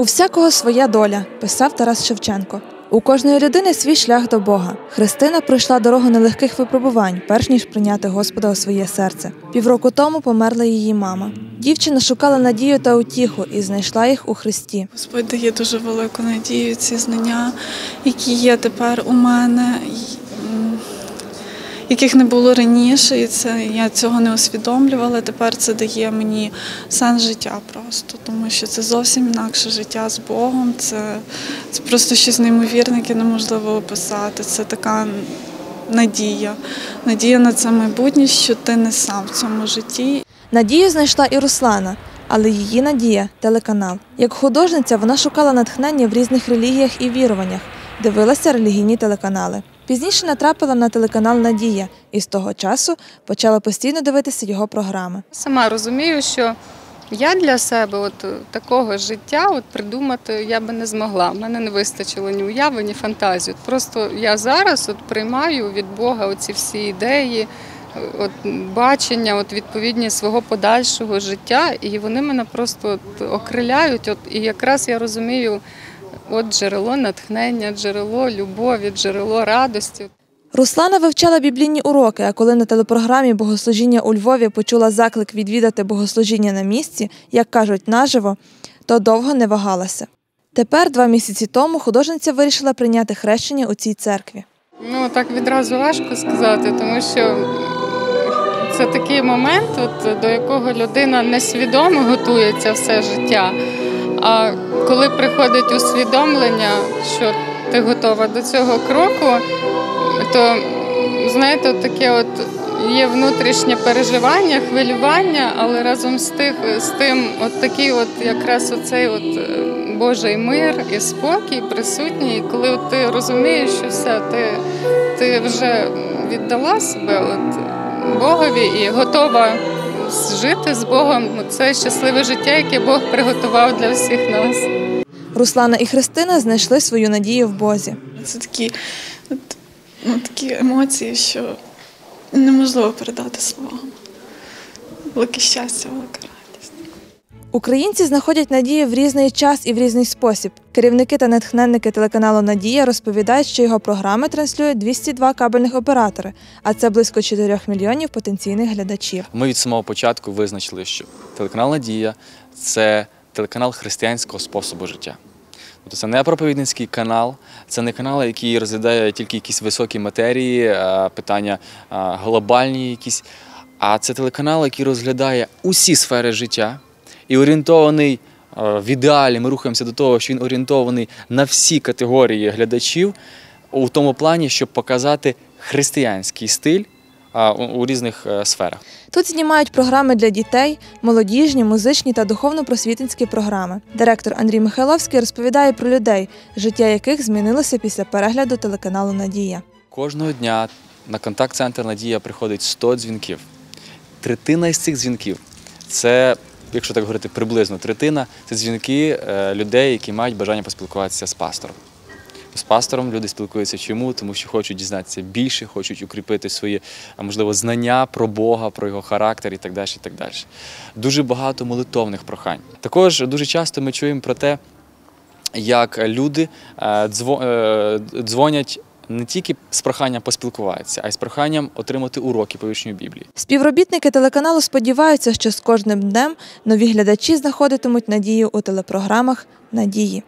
У всякого своя доля, писав Тарас Шевченко. У кожної людини свій шлях до Бога. Христина пройшла дорогу нелегких випробувань, перш ніж прийняти Господа у своє серце. Півроку тому померла її мама. Дівчина шукала надію та утіху і знайшла їх у Христі. Господь дає дуже велику надію, ці знання, які є тепер у мене, яких не було раніше, і це я цього не усвідомлювала. Тепер це дає мені сенс життя просто, тому що це зовсім інакше життя з Богом. Це, це просто щось неймовірне, яке неможливо описати. Це така надія, надія на це майбутнє, що ти не сам в цьому житті. Надію знайшла і Руслана, але її надія телеканал. Як художниця вона шукала натхнення в різних релігіях і віруваннях, дивилася релігійні телеканали. Пізніше натрапила на телеканал Надія і з того часу почала постійно дивитися його програми. Сама розумію, що я для себе от е, такого життя от придумати я би не змогла. У мене не вистачило ні уяви, ні фантазії. Просто я зараз от приймаю від Бога оці всі ідеї, е, от бачення, от відповідні свого подальшого життя, і вони мене просто от окриляють. От, і якраз я розумію, от джерело натхнення, джерело любові, джерело радості. Руслана вивчала біблійні уроки, а коли на телепрограмі Богослужіння у Львові почула заклик відвідати богослужіння на місці, як кажуть, наживо, то довго не вагалася. Тепер, два місяці тому, художниця вирішила прийняти хрещення у цій церкві. Ну так відразу важко сказати, тому що це такий момент, от, до якого людина несвідомо готується все життя. А коли приходить усвідомлення, що ти готова до цього кроку, то знаєте, таке от є внутрішнє переживання, хвилювання, але разом з тих з тим, от такий, от якраз оцей от е, Божий мир і спокій присутній, коли ти розумієш, що все, ти, ти вже віддала себе от Богові і готова жити з Богом. Це щасливе життя, яке Бог приготував для всіх нас. Руслана і Христина знайшли свою надію в Бозі. Це такі, от, ну, такі емоції, що неможливо передати словами. Велике щастя, велика радість. Українці знаходять надію в різний час і в різний спосіб. Керівники та натхненники телеканалу Надія розповідають, що його програми транслюють 202 кабельних оператори, а це близько 4 мільйонів потенційних глядачів. Ми від самого початку визначили, що телеканал Надія це телеканал християнського способу життя. Тобто це не проповідницький канал, це не канал, який розглядає тільки якісь високі матерії, е, питання е, глобальні якісь, а це телеканал, який розглядає усі сфери життя і орієнтований е, в ідеалі. Ми рухаємося до того, що він орієнтований на всі категорії глядачів у тому плані, щоб показати християнський стиль у- різних е, сферах. Тут знімають програми для дітей, молодіжні, музичні та духовно-просвітницькі програми. Директор Андрій Михайловський розповідає про людей, життя яких змінилося після перегляду телеканалу Надія. Кожного дня на контакт-центр Надія приходить 100 дзвінків. Третина із цих дзвінків це, якщо так говорити, приблизно третина це дзвінки е, людей, які мають бажання поспілкуватися з пастором. З пастором люди спілкуються чому? Тому що хочуть дізнатися більше, хочуть укріпити свої, можливо, знання про Бога, про його характер і так далі. І так далі. Дуже багато молитовних прохань. Також дуже часто ми чуємо про те, як люди е, е, дзвонять не тільки з проханням поспілкуватися, а й з проханням отримати уроки по Біблії. Співробітники телеканалу сподіваються, що з кожним днем нові глядачі знаходитимуть надію у телепрограмах Надії.